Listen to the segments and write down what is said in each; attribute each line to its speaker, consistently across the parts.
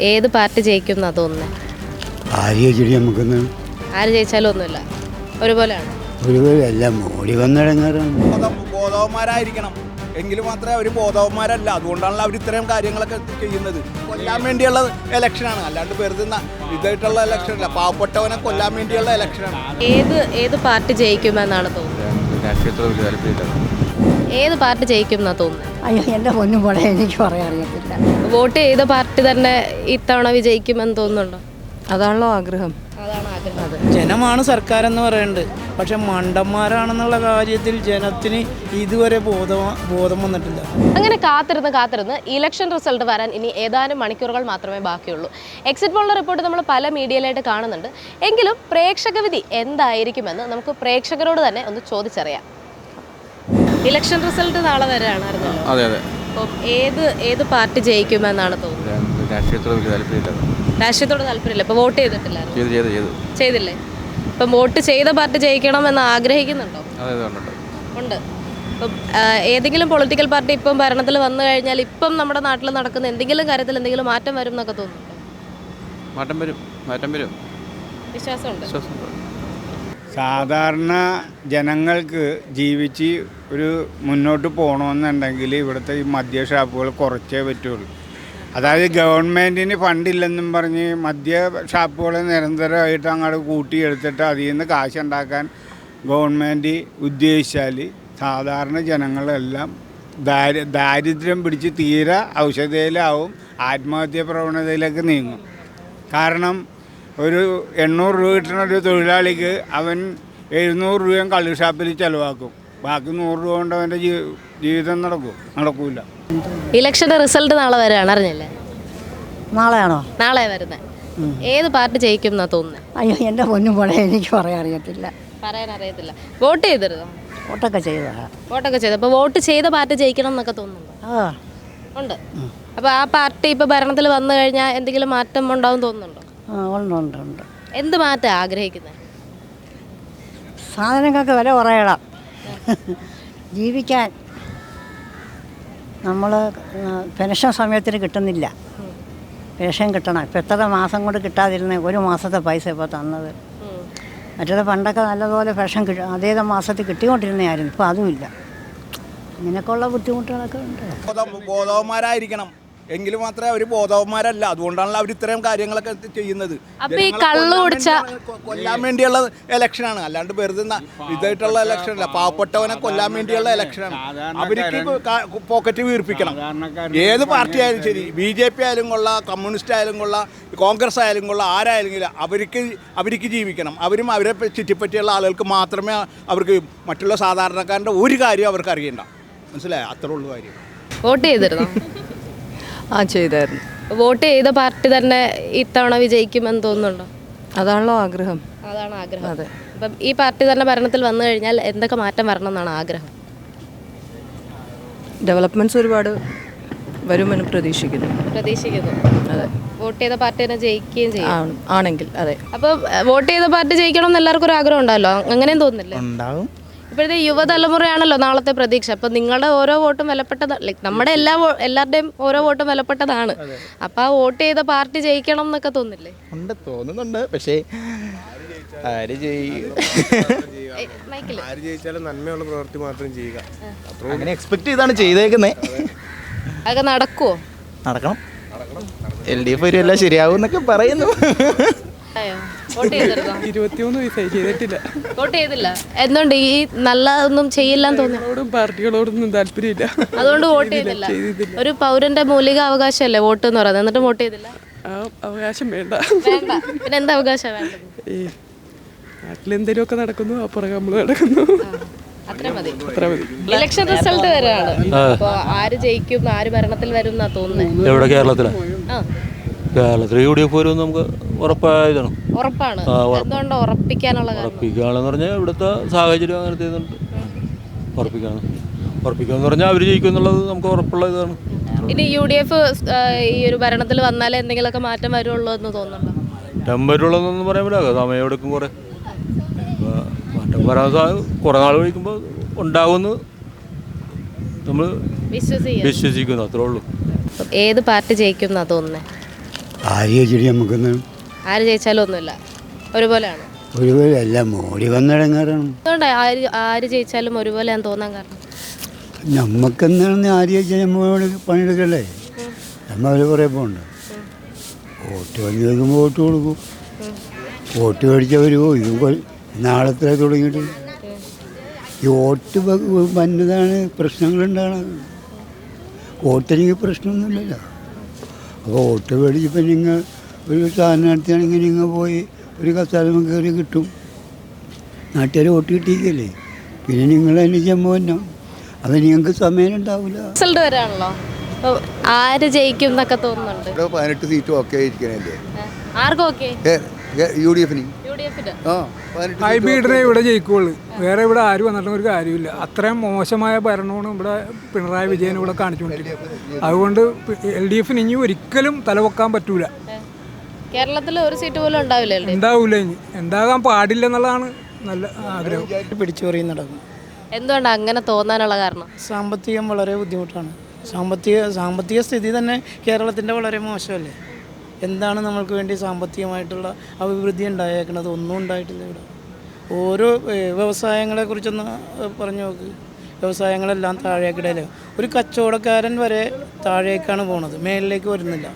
Speaker 1: ഏത് പാർട്ടി ജയിക്കും അതൊന്ന്
Speaker 2: ആര്യ ചെടി നമുക്കൊന്ന്?
Speaker 1: ആര് ജയിച്ചാലും ഒന്നുമില്ല. ഒരുപോലെയാണ്.
Speaker 2: ഒരുപോലെ എല്ലാം മോടി വന്നിടങ്ങാറാണ്.
Speaker 3: ബോധം- ബോധവന്മാരായിരിക്കണം. എങ്കിൽ മാത്രമേ അവർ ബോധവന്മാരല്ല. അതുകൊണ്ടാണല്ലോ അവർ ഇത്രയും കാര്യങ്ങളൊക്കെ ചെയ്യുന്നത്. കൊല്ലാൻ വേണ്ടിയുള്ള ഇലക്ഷനാണ് അല്ലാണ്ട് വെറുതെ ഇതായിട്ടുള്ള ഇലക്ഷൻ അല്ല. പാവപ്പെട്ടവനെ കൊല്ലാൻ വേണ്ടിയുള്ള ഇലക്ഷനാണ്
Speaker 1: ഏത് ഏത് പാർട്ടി ജയിക്കുമെന്നാണ് തോന്നുന്നത്?
Speaker 4: രാഷ്ട്രീയത്തോട് വലിയ താല്പര്യമില്ല.
Speaker 1: ഏത് പാർട്ടി ജയിക്കും എന്നാ തോന്നുന്നത്
Speaker 5: അയ്യോ എന്റെ പൊന്നും പോലെ എനിക്ക് പറയാൻ അറിയത്തില്ല.
Speaker 1: വോട്ട് ചെയ്ത പാർട്ടി തന്നെ ഇത്തവണ വിജയിക്കുമെന്ന് തോന്നുന്നുണ്ടോ?
Speaker 6: അതാണല്ലോ ആഗ്രഹം.
Speaker 1: അതാണ് ആഗ്രഹം.
Speaker 7: ജനമാണ് സർക്കാർ എന്ന് പറയുന്നത് പക്ഷെ മണ്ടന്മാരാണെന്നുള്ള കാര്യത്തിൽ ജനത്തിന് ഇതുവരെ ബോധം ബോധം വന്നിട്ടില്ല.
Speaker 1: അങ്ങനെ കാത്തിരുന്ന് കാത്തിരുന്ന് ഇലക്ഷൻ റിസൾട്ട് വരാൻ ഇനി ഏതാനും മണിക്കൂറുകൾ മാത്രമേ ബാക്കിയുള്ളൂ. എക്സിറ്റ് പോളിന്റെ റിപ്പോർട്ട് നമ്മൾ പല മീഡിയയിലായിട്ട് കാണുന്നുണ്ട്. എങ്കിലും പ്രേക്ഷകവിധി എന്തായിരിക്കുമെന്ന് നമുക്ക് പ്രേക്ഷകരോട് തന്നെ ഒന്ന് ചോദിച്ചറിയാം. ഇലക്ഷൻ റിസൾട്ട് നാളെ വരെ അറിഞ്ഞല്ലോ
Speaker 4: അതെ. അതെ
Speaker 1: ഏത് ഏത് പാർട്ടി ജയിക്കുമെന്നാണ് തോന്നുന്നത്?
Speaker 4: രാഷ്ട്രീയത്തോട് വലിയ താല്പര്യമില്ല.
Speaker 1: രാഷ്ട്രീയത്തോട് താല്പര്യമില്ല. ഇപ്പൊ വോട്ട് ചെയ്തിട്ടില്ല
Speaker 4: ചെയ്തു ചെയ്തു ചെയ്തു.
Speaker 1: ചെയ്തില്ലേ? ഇപ്പം വോട്ട് ചെയ്ത പാർട്ടി ജയിക്കണം എന്ന് ആഗ്രഹിക്കുന്നുണ്ടോ?
Speaker 4: അതെ അതെ ഉണ്ട്
Speaker 1: ഉണ്ട്. ഇപ്പം ഏതെങ്കിലും പൊളിറ്റിക്കൽ പാർട്ടി ഇപ്പം ഭരണത്തിൽ വന്നു കഴിഞ്ഞാൽ ഇപ്പം നമ്മുടെ നാട്ടിൽ നടക്കുന്ന എന്തെങ്കിലും കാര്യത്തിൽ എന്തെങ്കിലും മാറ്റം വരും എന്നൊക്കെ തോന്നുന്നുണ്ടോ?
Speaker 4: മാറ്റം വരും മാറ്റം വരും.
Speaker 1: വിശ്വാസമുണ്ട്.
Speaker 4: വിശ്വാസമുണ്ട്.
Speaker 2: സാധാരണ ജനങ്ങൾക്ക് ജീവിച്ച് ഒരു മുന്നോട്ട് പോകണമെന്നുണ്ടെങ്കിൽ ഇവിടുത്തെ ഈ മദ്യ ഷാപ്പുകൾ കുറച്ചേ പറ്റുള്ളൂ. അതായത് ഗവൺമെന്റിന് ഫണ്ടില്ലെന്നും പറഞ്ഞ് മദ്യ ഷാപ്പുകൾ നിരന്തരമായിട്ട് അങ്ങോട്ട് കൂട്ടിയെടുത്തിട്ട് അതിൽ നിന്ന് കാശുണ്ടാക്കാൻ ഗവൺമെന്റ് ഉദ്ദേശിച്ചാൽ സാധാരണ ജനങ്ങളെല്ലാം ദാരി ദാരിദ്ര്യം പിടിച്ച് തീരെ ഔഷധയിലാവും ആത്മഹത്യ പ്രവണതയിലേക്ക് നീങ്ങും. കാരണം ഒരു എണ്ണൂറ് രൂപ കിട്ടുന്ന ഒരു തൊഴിലാളിക്ക് അവൻ എഴുന്നൂറ് രൂപയും കള്ളുഷാപ്പിൽ ചിലവാക്കും. ബാക്കി നൂറ് രൂപ കൊണ്ട് അവന്റെ ജീവിതം നടക്കും. നടക്കൂല.
Speaker 1: ഇലക്ഷന്റെ റിസൾട്ട് നാളെ വരാണ് അറിഞ്ഞില്ലേ?
Speaker 5: നാളെയാണോ?
Speaker 1: നാളെ വരുന്നത് ഏത് പാർട്ടി ജയിക്കും എന്നാ തോന്നുന്നത്
Speaker 5: അയ്യോ എന്റെ പൊന്നും പോലെ എനിക്ക് പറയാൻ അറിയത്തില്ല.
Speaker 1: പറയാൻ അറിയത്തില്ല. വോട്ട് ചെയ്തിരുന്നോ?
Speaker 5: വോട്ടൊക്കെ ചെയ്തതാ.
Speaker 1: വോട്ടൊക്കെ ചെയ്തു. അപ്പോൾ വോട്ട് ചെയ്ത പാർട്ടി ജയിക്കണം എന്നൊക്കെ തോന്നുന്നുണ്ടോ?
Speaker 5: ആ.
Speaker 1: ഉണ്ട്. അപ്പോൾ ആ പാർട്ടി ഇപ്പോൾ ഭരണത്തിൽ വന്നു കഴിഞ്ഞാൽ എന്തെങ്കിലും മാറ്റം ഉണ്ടാവും തോന്നുന്നുണ്ടോ?
Speaker 5: ഉണ്ട് ഉണ്ട് ഉണ്ട്.
Speaker 1: എന്ത് മാറ്റാ ആഗ്രഹിക്കുന്നത്
Speaker 5: സാധനങ്ങൾക്ക് വില കുറയണം ജീവിക്കാൻ നമ്മൾ പെൻഷൻ സമയത്തിന് കിട്ടുന്നില്ല. പെൻഷൻ കിട്ടണം. ഇപ്പം എത്ര മാസം കൊണ്ട് കിട്ടാതിരുന്ന ഒരു മാസത്തെ പൈസ ഇപ്പോൾ തന്നത്. മറ്റേത് പണ്ടൊക്കെ നല്ലതുപോലെ പെൻഷൻ കിട്ടും അതേ മാസത്തിൽ കിട്ടിക്കൊണ്ടിരുന്നതായിരുന്നു. ഇപ്പോൾ അതുമില്ല. ഇങ്ങനെയൊക്കെയുള്ള ബുദ്ധിമുട്ടുകളൊക്കെ ഉണ്ട്.
Speaker 3: ബോധം ബോധവന്മാരായിരിക്കണം എങ്കിൽ മാത്രമേ അവർ ബോധവന്മാരല്ല. അതുകൊണ്ടാണല്ലോ അവർ ഇത്രയും കാര്യങ്ങളൊക്കെ ചെയ്യുന്നത്.
Speaker 1: അപ്പൊ ഈ കള്ള്
Speaker 3: കൊല്ലാൻ
Speaker 1: കുടിച്ച-
Speaker 3: വേണ്ടിയുള്ള- കൊ- കൊല്ലാൻ വേണ്ടിയുള്ള ഇലക്ഷനാണ് അല്ലാണ്ട് വെറുതെ ഇതായിട്ടുള്ള ഇലക്ഷൻ അല്ല. പാവപ്പെട്ടവനെ കൊല്ലാൻ വേണ്ടിയുള്ള ഇലക്ഷനാണ് അവർക്ക് പോക്കറ്റ് വീർപ്പിക്കണം. ഏത് പാർട്ടി ആയാലും ശരി. ബി ജെ പി ആയാലും കൊള്ള കമ്മ്യൂണിസ്റ്റ് ആയാലും കൊള്ള കോൺഗ്രസ് ആയാലും കൊള്ള ആരായാലും അവർക്ക് അവർക്ക് ജീവിക്കണം. അവരും അവരെ ചുറ്റിപ്പറ്റിയുള്ള ആളുകൾക്ക് മാത്രമേ അവർക്ക് മറ്റുള്ള സാധാരണക്കാരന്റെ ഒരു കാര്യം അവർക്ക് അറിയണ്ട. മനസ്സിലായോ? അത്രേ ഉള്ളൂ കാര്യം.
Speaker 1: വോട്ട് ചെയ്തിരുന്നോ?
Speaker 6: ആ ചെയ്തായിരുന്നു.
Speaker 1: വോട്ട് ചെയ്ത പാർട്ടി തന്നെ ഇത്തവണ വിജയിക്കുമെന്ന് തോന്നുന്നുണ്ടോ?
Speaker 6: അതാണല്ലോ ആഗ്രഹം.
Speaker 1: അതാണ് ആഗ്രഹം.
Speaker 6: അതെ.
Speaker 1: അപ്പം ഈ പാർട്ടി തന്നെ ഭരണത്തിൽ വന്നു കഴിഞ്ഞാൽ എന്തൊക്കെ മാറ്റം വരണം എന്നാണ് ആഗ്രഹം?
Speaker 6: ഡെവലപ്മെന്റ്സ് ഒരുപാട് വരുമെന്ന് പ്രതീക്ഷിക്കുന്നു.
Speaker 1: പ്രതീക്ഷിക്കുന്നു.
Speaker 6: അതെ.
Speaker 1: വോട്ട് ചെയ്ത പാർട്ടി തന്നെ ജയിക്കുകയും ചെയ്യും.
Speaker 6: ആണ് ആണെങ്കിൽ അതെ.
Speaker 1: അപ്പം വോട്ട് ചെയ്ത പാർട്ടി ജയിക്കണം എന്ന് എല്ലാവർക്കും ഒരു ആഗ്രഹം ഉണ്ടല്ലോ? അങ്ങനെയും തോന്നുന്നില്ല?
Speaker 7: ഉണ്ടാവും.
Speaker 1: ഇപ്പോഴത്തെ യുവതലമുറയാണല്ലോ നാളത്തെ പ്രതീക്ഷ. അപ്പം നിങ്ങളുടെ ഓരോ വോട്ടും വിലപ്പെട്ടതാണ് ലൈക്ക് നമ്മുടെ എല്ലാ എല്ലാവരുടെയും ഓരോ വോട്ടും വിലപ്പെട്ടതാണ്. അപ്പം ആ വോട്ട് ചെയ്ത പാർട്ടി ജയിക്കണം എന്നൊക്കെ തോന്നില്ലേ?
Speaker 7: ഉണ്ട് തോന്നുന്നുണ്ട്. പക്ഷേ ആര് ചെയ്യും
Speaker 1: ഏയ്, മൈക്കിൽ.
Speaker 8: ആര് ജയിച്ചാലും നന്മയുള്ള പ്രവൃത്തി മാത്രം ചെയ്യുക.
Speaker 7: അങ്ങനെ എക്സ്പെക്ട് ചെയ്താണ് ചെയ്തേക്കുന്നത്
Speaker 1: അതൊക്കെ നടക്കുവോ?
Speaker 7: നടക്കണം. എൽ ഡി എഫ് വരുമല്ല ശരിയാവും എന്നൊക്കെ പറയുന്നു.
Speaker 1: ആയോ? വോട്ട് ചെയ്തിരുന്നോ?
Speaker 9: ഇരുപത്തിമൂന്ന് വയസ്സായി ചെയ്തിട്ടില്ല.
Speaker 1: വോട്ട് ചെയ്തില്ല. എന്തുകൊണ്ട് ഈ നല്ലതൊന്നും ചെയ്യില്ലെന്ന് തോന്നി ോടും
Speaker 9: പാർട്ടികളോടൊന്നും താല്പര്യമില്ല.
Speaker 1: അതുകൊണ്ട് വോട്ട് ചെയ്തില്ല ഒരു പൗരന്റെ മൗലിക അവകാശമല്ലേ വോട്ട് എന്ന് പറയുന്നത്? എന്നിട്ട് വോട്ട് ചെയ്തില്ല?
Speaker 9: ആ അവകാശം വേണ്ട.
Speaker 1: വേണ്ട. പിന്നെ എന്താ അവകാശം വേണ്ടത്?
Speaker 9: ഈ നാട്ടിലെന്തേലുമൊക്കെ നടക്കുന്നു ആ പുറകെ നമ്മൾ നടക്കുന്നു.
Speaker 1: അത്ര മതി.
Speaker 9: അത്ര മതി.
Speaker 1: ഇലക്ഷൻ റിസൾട്ട് വരാണ് അപ്പൊ ആര് ജയിക്കും ആര് ഭരണത്തിൽ വരും എന്നാ തോന്നുന്നത്
Speaker 10: എവിടെ കേരളത്തിലെ?
Speaker 1: ആ.
Speaker 10: കേരളത്തിൽ യു ഡി എഫ് വരും നമുക്ക് ഉറപ്പായതാണ്
Speaker 1: ഉറപ്പാണ്. എന്തുകൊണ്ട് ഉറപ്പിക്കാനുള്ള
Speaker 10: ഉറപ്പിക്കുകയാണെന്ന് പറഞ്ഞാൽ ഇവിടുത്തെ സാഹചര്യം അങ്ങനത്തെ ഇതുണ്ട് ഉറപ്പിക്കുകയാണ് ഉറപ്പിക്കുകയെന്ന് പറഞ്ഞാൽ അവർ ജയിക്കും എന്നുള്ളത് നമുക്ക് ഉറപ്പുള്ള ഇതാണ്.
Speaker 1: ഇനി യു ഡി എഫ് ഈ ഒരു ഭരണത്തിൽ വന്നാലേ എന്തെങ്കിലുമൊക്കെ മാറ്റം വരുള്ളൂ എന്ന് തോന്നുന്നുണ്ടോ?
Speaker 10: ടെമ്പറുള്ളതെന്നൊന്നും പറയാൻ പറ്റില്ല. സമയം എടുക്കും കുറേ. മാറ്റം വരാൻ കുറേ നാൾ കഴിക്കുമ്പോൾ ഉണ്ടാകുമെന്ന് നമ്മൾ വിശ്വസിക്കുന്നു. അത്രേ ഉള്ളൂ.
Speaker 1: ഏത് പാർട്ടി ജയിക്കും എന്നാ തോന്നുന്നത്
Speaker 11: ആര് ചോദിച്ചിട്ട് നമുക്കൊന്ന്
Speaker 1: ആര് ജയിച്ചാലും ഒന്നുമില്ല. ഒരുപോലെയാണ്.
Speaker 11: ഒരുപോലെ അല്ല മോഡി വന്നിടങ്ങാറാണ്.
Speaker 1: അതുകൊണ്ടാണ് ആര് ആര് ജയിച്ചാലും ഒരുപോലെയാന്ന് തോന്നാൻ കാരണം.
Speaker 11: നമുക്കെന്താണെന്ന് ആര് ജയിച്ചാൽ നമ്മളോട് പണിയെടുക്കല്ലേ നമ്മൾ കുറേ പോകണ്ട? വോട്ട് വന്ന് ചോദിക്കുമ്പോൾ വോട്ട് കൊടുക്കും. വോട്ട് മേടിച്ചവർ ഇതും നാളത്തെ തുടങ്ങിയിട്ട്? ഈ വോട്ട് വന്നതാണ് പ്രശ്നങ്ങളുണ്ടാകണത് വോട്ടെനിക്ക് പ്രശ്നമൊന്നുമില്ലല്ലോ. അപ്പോൾ വോട്ട് മേടിച്ചപ്പോൾ നിങ്ങൾ ഒരു സ്ഥാനാർത്ഥിയാണെങ്കിൽ ഇങ്ങ് പോയി ഒരു കസാലമ കയറി കിട്ടും. നാട്ടുകാർ വോട്ട് കിട്ടിയിക്കല്ലേ പിന്നെ നിങ്ങൾ അതിന് ചെമ്മോന്നം അത് നിങ്ങൾക്ക് സമയം ഉണ്ടാവില്ല.
Speaker 1: റിസൾട്ട് വരാണല്ലോ. ആര് ജയിക്കും എന്നൊക്കെ തോന്നുന്നുണ്ട്.
Speaker 3: ഇവിടെ പതിനെട്ട് സീറ്റ് ഓക്കെ ഇരിക്കണല്ലേ
Speaker 1: ആർക്കും ഓക്കെ
Speaker 3: യു ഡി എഫിന്
Speaker 9: ഹൈബ്രിഡിനെ ഇവിടെ ജയിക്കുള്ളൂ. വേറെ ഇവിടെ ആരും വന്നിട്ടും ഒരു കാര്യമില്ല അത്രയും മോശമായ ഭരണമാണ് ഇവിടെ പിണറായി വിജയൻ ഇവിടെ കാണിച്ചുകൊണ്ടിരിക്കുന്നത്. അതുകൊണ്ട് എൽ ഡി എഫിന് ഇനി ഒരിക്കലും തലവെക്കാൻ പറ്റൂല.
Speaker 1: കേരളത്തിൽ ഒരു സീറ്റ് പോലും ഉണ്ടാവില്ല എൽ ഡി
Speaker 9: ഉണ്ടാവൂല ഇനി. ഉണ്ടാകാൻ പാടില്ല എന്നുള്ളതാണ് നല്ല ആഗ്രഹം.
Speaker 7: പിടിച്ചു പറയും നടക്കും.
Speaker 1: എന്തുകൊണ്ടാണ് അങ്ങനെ തോന്നാനുള്ള കാരണം?
Speaker 7: സാമ്പത്തികം വളരെ ബുദ്ധിമുട്ടാണ്. സാമ്പത്തിക സാമ്പത്തിക സ്ഥിതി തന്നെ കേരളത്തിന്റെ വളരെ മോശമല്ലേ? എന്താണ് നമ്മൾക്ക് വേണ്ടി സാമ്പത്തികമായിട്ടുള്ള അഭിവൃദ്ധി ഉണ്ടായേക്കുന്നത്? ഒന്നും ഉണ്ടായിട്ടില്ല ഇവിടെ. ഓരോ വ്യവസായങ്ങളെക്കുറിച്ചൊന്ന് പറഞ്ഞു നോക്ക്. വ്യവസായങ്ങളെല്ലാം താഴേക്കിടയിൽ ഒരു കച്ചവടക്കാരൻ വരെ താഴേക്കാണ് പോണത്. മേലിലേക്ക് വരുന്നില്ല.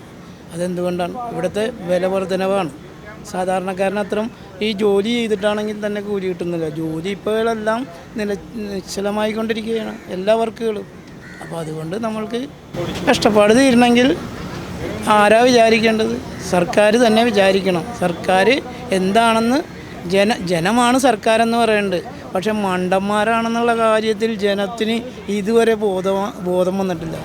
Speaker 7: അതെന്തുകൊണ്ടാണ്? ഇവിടുത്തെ വില വർധനവാണ്. സാധാരണക്കാരന് അത്രയും ഈ ജോലി ചെയ്തിട്ടാണെങ്കിൽ തന്നെ കൂലി കിട്ടുന്നില്ല. ജോലി ഇപ്പോഴെല്ലാം നില നിശ്ചലമായിക്കൊണ്ടിരിക്കുകയാണ് എല്ലാ വർക്കുകളും. അപ്പോൾ അതുകൊണ്ട് നമ്മൾക്ക് കഷ്ടപ്പാട് തീരണമെങ്കിൽ ആരാ വിചാരിക്കേണ്ടത്? സർക്കാർ തന്നെ വിചാരിക്കണം. സർക്കാർ എന്താണെന്ന് ജന ജനമാണ് സർക്കാരെന്ന് പറയുന്നത് പക്ഷെ മണ്ടന്മാരാണെന്നുള്ള കാര്യത്തിൽ ജനത്തിന് ഇതുവരെ ബോധം ബോധം വന്നിട്ടില്ല.